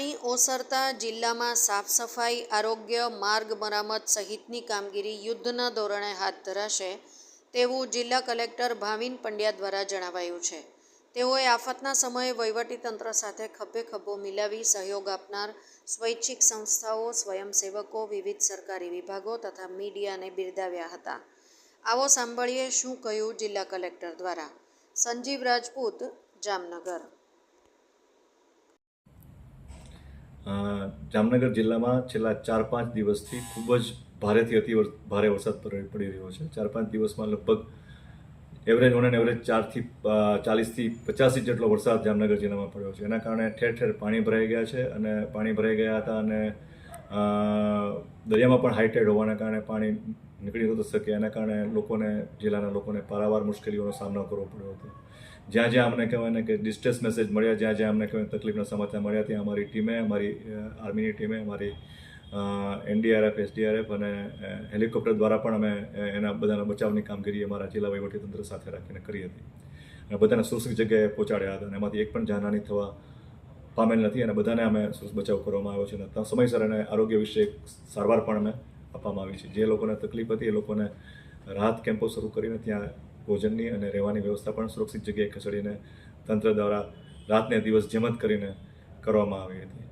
પાણી ઓસરતા જિલ્લામાં સાફ સફાઈ આરોગ્ય માર્ગ મરામત સહિતની કામગીરી યુદ્ધના ધોરણે હાથ ધરાશે તેવું જિલ્લા કલેક્ટર ભાવિન પંડ્યા દ્વારા જણાવાયું છે. તેઓએ આફતના સમયે વહીવટીતંત્ર સાથે ખભે ખભો મિલાવી સહયોગ આપનાર સ્વૈચ્છિક સંસ્થાઓ, સ્વયંસેવકો, વિવિધ સરકારી વિભાગો તથા મીડિયાને બિરદાવ્યા હતા. આવો સાંભળીએ શું કહ્યું જિલ્લા કલેક્ટર દ્વારા. સંજીવ રાજપૂત, જામનગર. જામનગર જિલ્લામાં છેલ્લા ચાર પાંચ દિવસથી ખૂબ જ ભારેથી અતિ ભારે વરસાદ પડી રહ્યો છે. ચાર પાંચ દિવસમાં લગભગ એવરેજ ઓન એન્ડ એવરેજ ચારથી ચાલીસથી પચાસી જેટલો વરસાદ જામનગર જિલ્લામાં પડ્યો છે. એના કારણે ઠેર ઠેર પાણી ભરાઈ ગયા છે અને પાણી ભરાઈ ગયા હતા અને દરિયામાં પણ હાઈટેડ હોવાના કારણે પાણી નીકળી નહોતું શકે. એના કારણે લોકોને, જિલ્લાના લોકોને પારાવાર મુશ્કેલીઓનો સામનો કરવો પડ્યો હતો. જ્યાં જ્યાં અમને કહેવાય ને કે ડિસ્ટ્રેસ મેસેજ મળ્યા, જ્યાં જ્યાં અમને કહેવાય તકલીફના સમાચાર મળ્યા, ત્યાં અમારી ટીમે, અમારી આર્મીની ટીમે, અમારી એનડીઆરએફ, એસડીઆરએફ અને હેલિકોપ્ટર દ્વારા પણ અમે એના બધાના બચાવની કામગીરી અમારા જિલ્લા વહીવટીતંત્ર સાથે રાખીને કરી હતી. અને બધાને સુરક્ષિત જગ્યાએ પહોંચાડ્યા હતા અને એમાંથી એક પણ જાનહાની થવા પામેલ નથી અને બધાને અમે બચાવ કરવામાં આવ્યો છે અને ત્યાં સમયસર અને આરોગ્ય વિશે સારવાર પણ અમે આપવામાં આવી છે. જે લોકોને તકલીફ હતી એ લોકોને રાહત કેમ્પો શરૂ કરીને ત્યાં ભોજનની અને રહેવાની વ્યવસ્થા પણ સુરક્ષિત જગ્યાએ ખસેડીને તંત્ર દ્વારા રાતને દિવસ જેમત કરીને કરવામાં આવી હતી.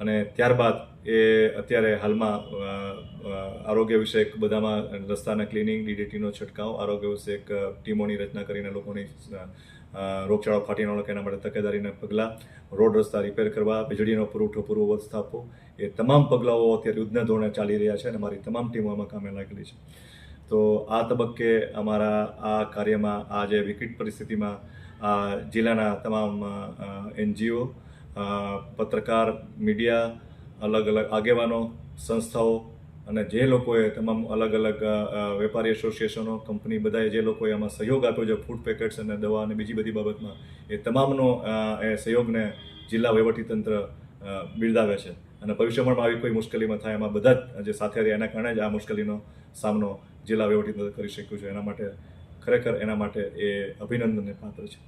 અને ત્યારબાદ એ અત્યારે હાલમાં આરોગ્ય વિષયક બધામાં રસ્તાના ક્લિનિંગ, ડીડીટીનો છંટકાવ, આરોગ્ય વિષયક ટીમોની રચના કરીને લોકોની રોગચાળો ફાટી ન એના માટે તકેદારીના પગલાં, રોડ રસ્તા રિપેર કરવા, વીજળીનો પુરવઠો પૂર્વવત સ્થાપવો, એ તમામ પગલાઓ અત્યારે યુદ્ધના ધોરણે ચાલી રહ્યા છે અને મારી તમામ ટીમો આમાં કામે લાગેલી છે. તો આ તબક્કે અમારા આ કાર્યમાં, આ જે વિકટ પરિસ્થિતિમાં, આ જિલ્લાના તમામ એનજીઓ પત્રકાર, મીડિયા અલગ અલગ આગેવાનો, સંસ્થાઓ અને જે લોકોએ તમામ અલગ અલગ વેપારી એસોસિએશનો, કંપની બધાએ જે લોકોએ આમાં સહયોગ આપ્યો છે, ફૂડ પેકેટ્સ અને દવા અને બીજી બધી બાબતમાં, એ તમામનો એ સહયોગને જિલ્લા વહીવટીતંત્ર બિરદાવે છે. અને ભવિષ્યમાં આવી કોઈ મુશ્કેલીમાં થાય એમાં બધા જ જે સાથે રહ્યા એના કારણે જ આ મુશ્કેલીનો સામનો જિલ્લા વહીવટીતંત્ર કરી શક્યું છે. એના માટે ખરેખર એના માટે એ અભિનંદનને પાત્ર છે.